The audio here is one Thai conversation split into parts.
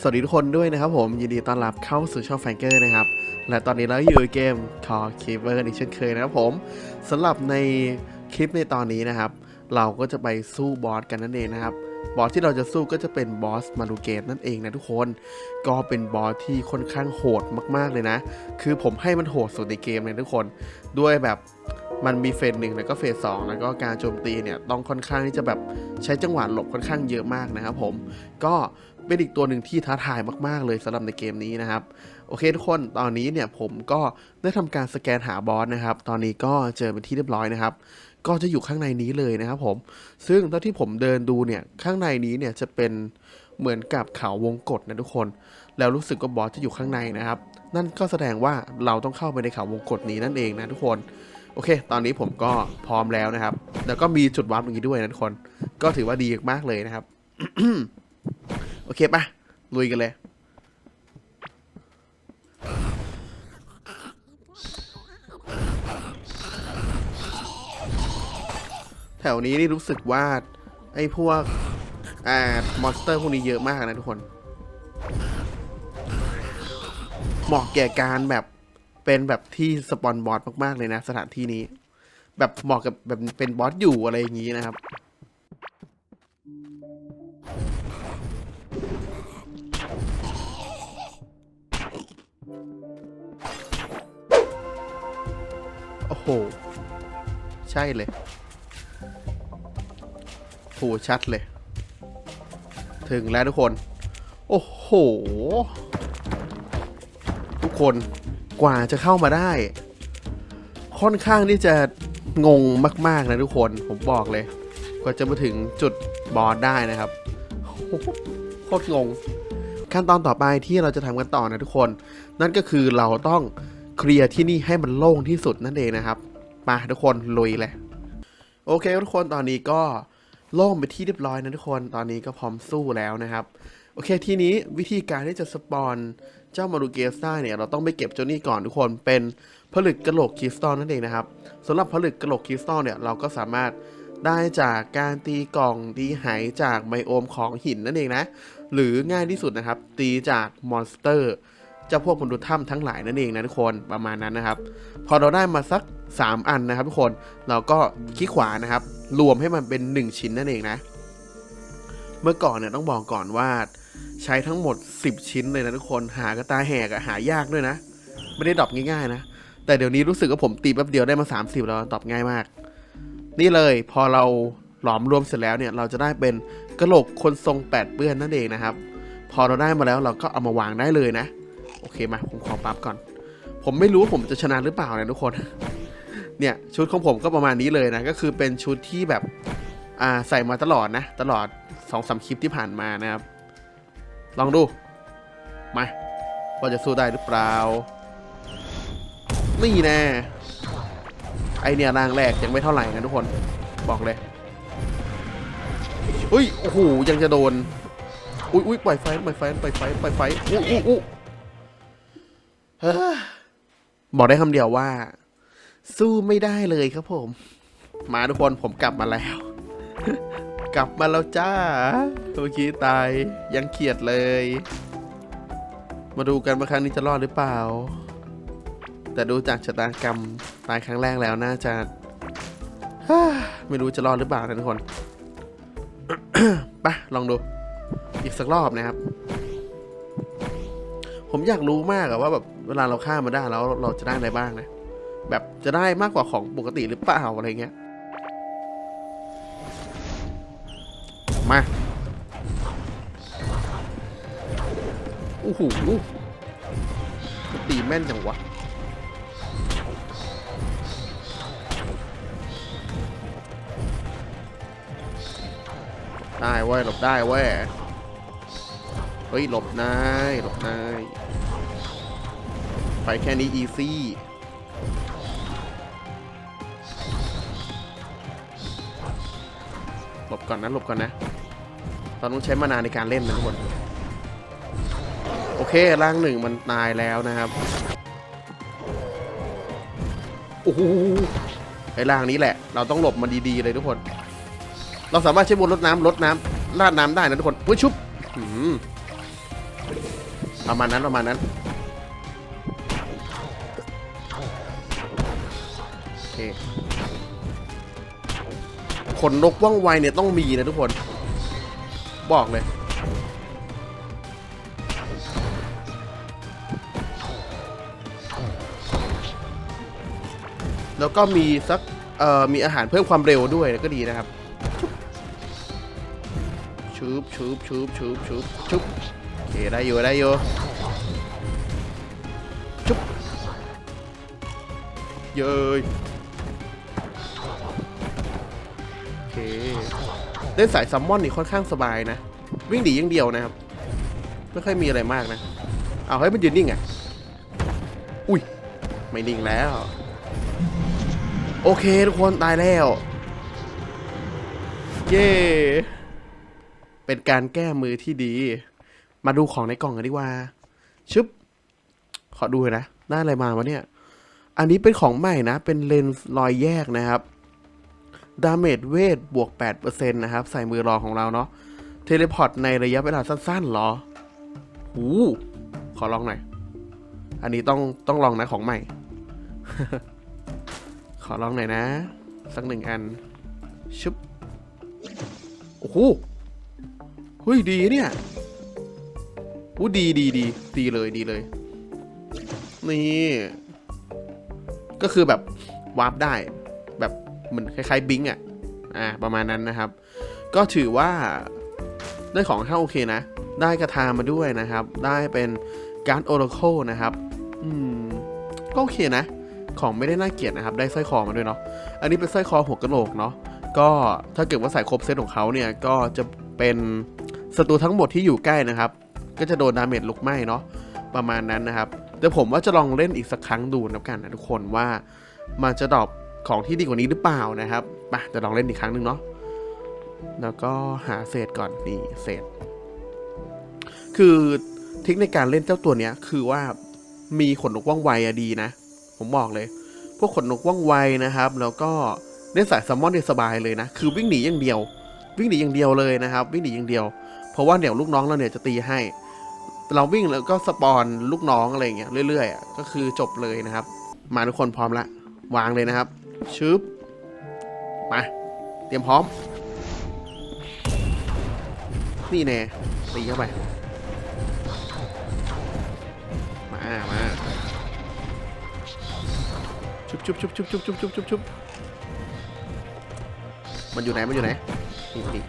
สวัสดีทุกคนด้วยนะครับผม ยินดีต้อนรับเข้าสู่ช่องแฟงเกอร์นะครับ และตอนนี้เราอยู่ในเกม Call Keeper อีกเช่นเคยนะครับผมสำหรับในคลิปในตอนนี้นะครับ เราก็จะไปสู้บอสกันนั่นเองนะครับ บอสที่เราจะสู้ก็จะเป็นบอสมารูเกตนั่นเองนะทุกคน ก็เป็นบอสที่ค่อนข้างโหดมากๆเลยนะ คือผมให้มันโหดสุดในเกมเลยทุกคนด้วยแบบมันมีเฟสหนึ่งแล้วก็เฟสสองแล้วก็การโจมตีเนี่ยต้องค่อนข้างที่จะแบบใช้จังหวะหลบค่อนข้างเยอะมากนะครับผมก็ เป็นอีกตัวหนึ่งที่ท้าทายมาก ๆ เลยสำหรับในเกมนี้นะครับ โอเคทุกคนตอนนี้เนี่ยผมก็ได้ทำการสแกนหาบอสนะครับ ตอนนี้ก็เจอเป็นที่เรียบร้อยนะครับ ก็จะอยู่ข้างในนี้เลยนะครับผม ซึ่งเท่าที่ผมเดินดูเนี่ยข้างในนี้เนี่ยจะเป็นเหมือนกับเขาวงกฏนะทุกคน แล้วรู้สึกว่าบอสจะอยู่ข้างในนะครับ นั่นก็แสดงว่าเราต้องเข้าไปในเขาวงกฏนี้นั่นเองนะทุกคนโอเค ตอนนี้ผมก็พร้อมแล้วนะครับ แล้วก็มีจุดวาร์ปอย่างนี้ด้วยนะทุกคน ก็ถือว่าดีมากเลยนะครับ โอเคปะลุยกันเลยแถวนี้นี่รู้สึกว่า ไอ้พวก อ่า มอนสเตอร์พวกนี้เยอะมากนะทุกคน เหมาะแก่การแบบเป็นแบบที่สปอนบอสมากๆเลยนะ สถานที่นี้ แบบเหมาะกับแบบเป็นบอสอยู่อะไรอย่างนี้นะครับ โอ้โห ใช่เลย โห ชัดเลย ถึงแล้วทุกคน โอ้โห ทุกคนกว่าจะเข้ามาได้ ค่อนข้างที่จะงงมาก ๆ นะทุกคน ผมบอกเลย กว่าจะมาถึงจุดบอสได้นะครับโคตรงง ขั้นตอนต่อไปที่เราจะทำกันต่อนะทุกคน นั่นก็คือเราต้อง เคลียร์ที่นี่ให้มันโล่งที่สุดนั่นเองนะครับ มาทุกคนลุยเลยโอเคทุกคนตอนนี้ก็โล่งไปที่เรียบร้อยนะทุกคนตอนนี้ก็พร้อมสู้แล้วนะครับ โอเคทีนี้วิธีการที่จะสปอนเจ้ามารูเกสได้เนี่ยเราต้องไปเก็บเจ้านี่ก่อนทุกคนเป็นผลึกกระโหลกคริสตัลนั่นเองนะครับสำหรับผลึกกระโหลกคริสตัลเนี่ยเราก็สามารถได้จากการตีกล่องตีหายจากไบโอมของหินนั่นเองนะ หรือง่ายที่สุดนะครับ ตีจากมอนสเตอร์ จ้าพวกมนุษย์ถ้ำทั้งหลายนั่นเองนะทุกคนประมาณนั้นนะครับ พอเราได้มาสัก 3 อันนะครับ ทุกคนเราก็คลิกขวานะครับ รวมให้มันเป็น 1 ชิ้นนั่นเองนะ เมื่อก่อนเนี่ยต้องบอกก่อนว่า ใช้ทั้งหมด 10 ชิ้นเลยนะทุกคนหากระตาแหกอะหายากด้วยนะ ไม่ได้ดรอปง่ายๆนะ แต่เดี๋ยวนี้รู้สึกว่าผมตีแป๊บเดียวได้มา 30 แล้วดรอปง่ายมาก นี่เลยพอเราหลอมรวมเสร็จแล้วเนี่ยเราจะได้เป็นกระโหลกคนทรงแปดเปื้อนนั่นเองนะครับ พอเราได้มาแล้วเราก็เอามาวางได้เลยนะ โอเคมาผมขอปรับก่อน ผมไม่รู้ว่าผมจะชนะหรือเปล่านะทุกคน เนี่ยชุดของผมก็ประมาณนี้เลยนะ ก็คือเป็นชุดที่แบบอ่าใส่มาตลอดนะ ตลอด2องสาคลิปที่ผ่านมานะครับ ลองดู มาว่าจะสู้ได้หรือเปล่า นี่แน่ไอเนี่ยรางแรกยังไม่เท่าไหร่นะทุกคน บอกเลยอุ้ย โอ้โห ยังจะโดน อุ้ยอุ้ยปล่อยไฟ ปล่อยไฟ ปล่อยไฟ ปล่อยไฟอู้อู้อู้เฮ้อ บอกได้คำเดียวว่า สู้ไม่ได้เลยครับผม มาทุกคนผมกลับมาแล้ว กลับมาแล้วจ้าเมื่อกี้ตายยังเขียดเลย มาดูกันว่าครั้งนี้จะรอดหรือเปล่า แต่ดูจากชะตากรรมตายครั้งแรกแล้วน่าจะฮ่าไม่รู้จะรอดหรือเปล่านะทุกคนไปลองดู อีกสักรอบนะครับ ผมอยากรู้มากอะว่าแบบ วลาเราฆ่ามาได้แล้วเราจะได้อะไรบ้างนะ แบบจะได้มากกว่าของปกติหรือเปล่าอะไรเงี้ย มาโอ้โหตีแม่นจังวะ ได้เว้ยหลบได้เว้ย เฮ้ยหลบนายหลบนาย ไปแค่นี้อีซี่หลบก่อนนะหลบก่อนนะเราต้องใช้มานานในการเล่นนะทุกคน โอเคร่างหนึ่งมันตายแล้วนะครับ โอ้โหไอ้ร่างนี้แหละ เราต้องหลบมันดีๆเลยทุกคน เราสามารถใช้บนรถน้ำรถน้ำลาดน้ำได้นะทุกคนอุ้ยชุบหืมประมาณนั้นประมาณนั้น เคขนนกว่องไวเนี่ยต้องมีนะทุกคน บอกเลย แล้วก็มีสักเอ่อมีอาหารเพิ่มความเร็วด้วยก็ดีนะครับชุบชุบชุบชุบชุบชุบโอเคได้อยู่ได้อยู่ชุบเย้ย เค เล่นสายซัมมอนนี่ค่อนข้างสบายนะ วิ่งดีอย่างเดียวนะครับ ไม่ค่อยมีอะไรมากนะ เอาให้มันยืนนิ่งอะ อุ้ย ไม่นิ่งแล้ว โอเคทุกคนตายแล้ว เย้ เป็นการแก้มือที่ดี มาดูของในกล่องกันดีกว่า ชึบ ขอดูหน่อยนะ ได้อะไรมาวะเนี่ย อันนี้เป็นของใหม่นะ เป็นเลนส์รอยแยกนะครับ ดาเมจเวทบวก 8%นะครับ ใส่มือรองของเราเนาะ เทเลพอร์ตในระยะเวลาสั้นๆหรอหูขอลองหน่อย อันนี้ต้องต้องลองนะของใหม่ ขอลองหน่อยนะ สักหนึ่งอัน ชุบ โอ้โหเฮ้ยดีเนี่ยอู้ดีดีดีดีเลยดีเลย นี่ ก็คือแบบวาร์ปได้ มือนคล้ายๆบิงอะอ่าประมาณนั้นนะครับ ก็ถือว่าได้ของค่อนข้าโอเคนะ ได้กระทามาด้วยนะครับ ได้เป็นการ์ดโอราเคิลนะครับอืมก็โอเคนะ ของไม่ได้น่าเกลียดนะครับ ได้สร้อยคอมาด้วยเนาะอันนี้เป็นสร้อยคอหัวกระโหลกเนาะก็ถ้าเกิดว่าใส่ครบเซตของเขาเนี่ยก็จะเป็นศัตรูทั้งหมดที่อยู่ใกล้นะครับ ก็จะโดนดาเมจลุกไหม้เนาะประมาณนั้นนะครับแต่ผมว่าจะลองเล่นอีกสักครั้งดูนะกันนะทุกคนว่ามันจะดรอป ของที่ดีกว่านี้หรือเปล่านะครับมาจะลองเล่นอีกครั้งหนึ่งเนาะแล้วก็หาเศษก่อนนี่เศษ คือทิคในการเล่นเจ้าตัวเนี้ย คือว่ามีขนนกว่องไวอะดีนะ ผมบอกเลย พวกขนนกว่องไวนะครับ แล้วก็เล่นสายซัมมอนได้สบายเลยนะ คือวิ่งหนีอย่างเดียว วิ่งหนีอย่างเดียวเลยนะครับ วิ่งหนีอย่างเดียว เพราะว่าเดี๋ยวลูกน้องเราเนี่ยจะตีให้ เราวิ่งแล้วก็สปอนลูกน้องอะไรเงี้ยเรื่อยๆอก็คือจบเลยนะครับ มาทุกคนพร้อมละ วางเลยนะครับ ชึบมา เตรียมพร้อม นี่แน่ตีเข้าไป มา มาชุบชุบชุบชุบชุบชุบชุบชุบชุบมันอยู่ไหน มันอยู่ไหน นี่นี่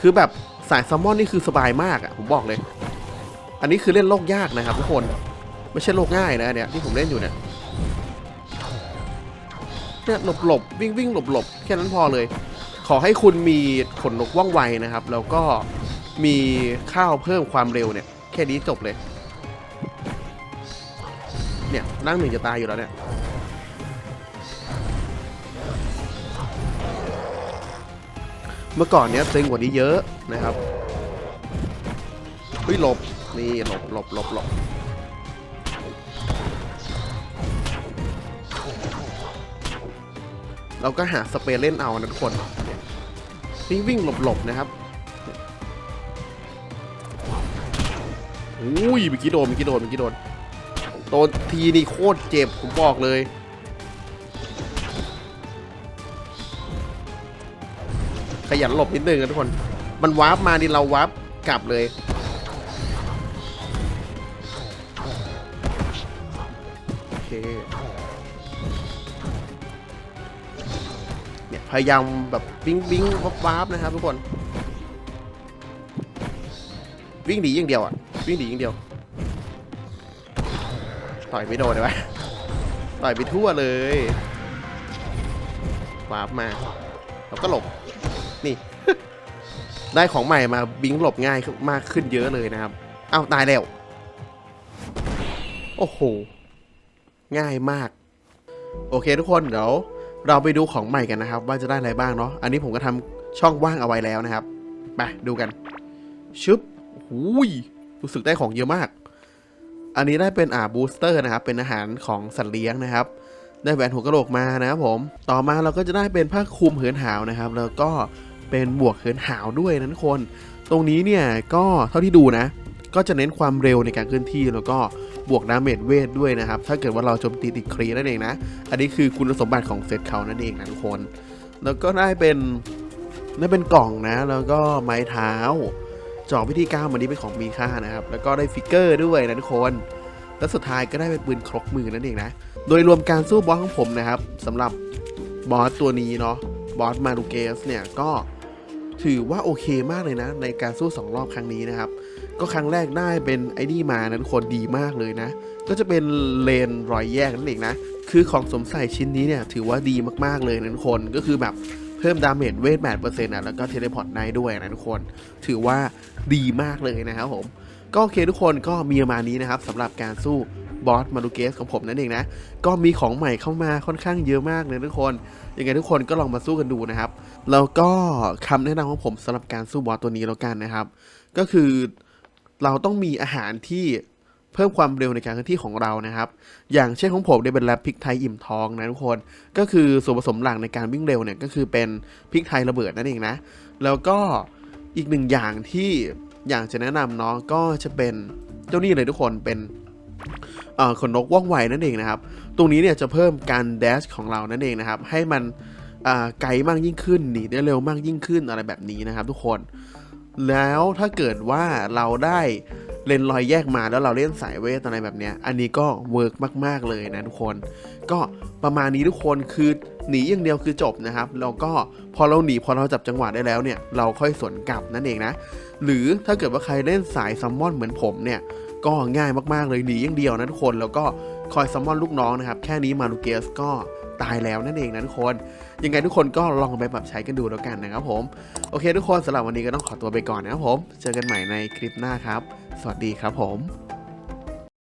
คือแบบสายซลมอนนี่คือสบายมากอะ่ะผมบอกเลย อันนี้คือเล่นโลกยากนะครับทุกคน ไม่ใช่โลกง่ายนะเนี่ยที่ผมเล่นอยู่เนี่ย เนี่ยหลบหลบวิ่งวิ่งหลบหลบแค่นั้นพอเลย ขอให้คุณมีขนนกว่องไวนะครับ แล้วก็มีข้าวเพิ่มความเร็วเนี่ย แค่นี้จบเลย เนี่ยนั่งหนึ่งจะตายอยู่แล้วเนี่ยเมื่อก่อนเนี้ยเซ็งกว่านี้เยอะนะครับเฮ้ยหลบนี่หลบหลบหลบหลบ เราก็หาสเปรย์เล่นเอานะทุกคนนี่วิ่งวิ่งหลบหลบนะครับอุ้ยเมื่อกี้โดนเมื่อกี้โดนเมื่อกี้โดนโดนทีนี่โคตรเจ็บผมบอกเลยขยันหลบนิดนึงนะทุกคน มันวาร์ปมานี่เราวาร์ปกลับเลย โอเค พยายามแบบวิ่งวิ่งวับวาบนะครับทุกคน วิ่งหนีอย่างเดียวอะ วิ่งหนีอย่างเดียว ต่อยไม่โดนเลยวะต่อยไปทั่วเลยวาร์ปมาแล้วก็หลบ นี่ ได้ของใหม่มาบิงหลบง่ายมากขึ้นเยอะเลยนะครับ เอ้าตายแล้ว โอ้โห ง่ายมาก โอเคทุกคนเดี๋ยว เราไปดูของใหม่กันนะครับ ว่าจะได้อะไรบ้างเนาะอันนี้ผมก็ทำช่องว่างเอาไว้แล้วนะครับไปดูกันชึบหูยรู้สึกได้ของเยอะมาก อันนี้ได้เป็นอ่าบูสเตอร์นะครับ เป็นอาหารของสัตว์เลี้ยงนะครับ ได้แหวนหัวกระโหลกมานะครับผม ต่อมาเราก็จะได้เป็นผ้าคลุมเหินหาวนะครับ แล้วก็เป็นหมวกเหินหาวด้วยนะทุกคน ตรงนี้เนี่ยก็เท่าที่ดูนะ ก็จะเน้นความเร็วในการเคลื่อนที่แล้วก็ บวกดาเมจเวทด้วยนะครับ ถ้าเกิดว่าเราโจมตีติดครีนั่นเองนะ อันนี้คือคุณสมบัติของเซตเขานั่นเองนะทุกคน แล้วก็ได้เป็นได้เป็นกล่องนะ แล้วก็ไม้เท้าจอกพิธีกรรมวันนี้เป็นของมีค่านะครับ แล้วก็ได้ฟิกเกอร์ด้วยนะทุกคน และสุดท้ายก็ได้เป็นปืนครกมือนั่นเองนะ โดยรวมการสู้บอสของผมนะครับสำหรับบอสตัวนี้เนาะ บอสมารูเกสเนี่ยก็ถือว่าโอเคมากเลยนะ ในการสู้ 2 รอบครั้งนี้นะครับ ก็ครั้งแรกได้เป็นไอ้นี่มานะทุกคนดีมากเลยนะ ก็จะเป็นเลนรอยแยกนั่นเองนะ คือของสมใส่ชิ้นนี้เนี่ยถือว่าดีมากๆเลยนะทุกคนก็คือแบบเพิ่มดาเมจเวท8%อะแล้วก็เทเลพอร์ตได้ด้วยนะทุกคน ถือว่าดีมากเลยนะครับผม ก็โอเคทุกคนก็มีประมาณนี้นะครับสำหรับการสู้บอสมารูเกสของผมนั่นเองนะ ก็มีของใหม่เข้ามาค่อนข้างเยอะมากเลยทุกคน ยังไงทุกคนก็ลองมาสู้กันดูนะครับ แล้วก็คำแนะนำของผมสำหรับการสู้บอสตัวนี้แล้วกันนะครับ ก็คือ เราต้องมีอาหารที่เพิ่มความเร็วในการเคลื่อนที่ของเรานะครับ อย่างเช่นของผมเนี่ยเป็นแรปพริกไทยอิ่มท้องนะทุกคน ก็คือส่วนผสมหลักในการวิ่งเร็วเนี่ยก็คือเป็นพริกไทยระเบิดนั่นเองนะ แล้วก็อีกหนึ่งอย่างที่อยากจะแนะนำเนาะก็จะเป็นเจ้านี่เลยทุกคนเป็นขนนกว่องไวนั่นเองนะครับ ตรงนี้เนี่ยจะเพิ่มการแดชของเรานั่นเองนะครับ ให้มันไกลมากยิ่งขึ้นหนีได้เร็วมากยิ่งขึ้นอะไรแบบนี้นะครับ ทุกคน แล้วถ้าเกิดว่าเราได้เลนรอยแยกมาแล้วเราเล่นสายเวทอะไรแบบเนี้ย อันนี้ก็เวิร์กมาก ๆ เลยนะทุกคน ก็ประมาณนี้ทุกคนคือหนีอย่างเดียวคือจบนะครับ แล้วก็พอเราหนีพอเราจับจังหวะได้แล้วเนี่ย เราค่อยสวนกลับนั่นเองนะ หรือถ้าเกิดว่าใครเล่นสายซัมมอนเหมือนผมเนี่ย ก็ง่ายมากๆเลยหนีอย่างเดียวนะทุกคน แล้วก็ คอยซัมมอนลูกน้องนะครับ แค่นี้มาลูเกสก็ตายแล้วนั่นเองนะทุกคน ยังไงทุกคนก็ลองไปปรับใช้กันดูแล้วกันนะครับผม โอเคทุกคนสำหรับวันนี้ก็ต้องขอตัวไปก่อนนะครับผม เจอกันใหม่ในคลิปหน้าครับ สวัสดีครับผม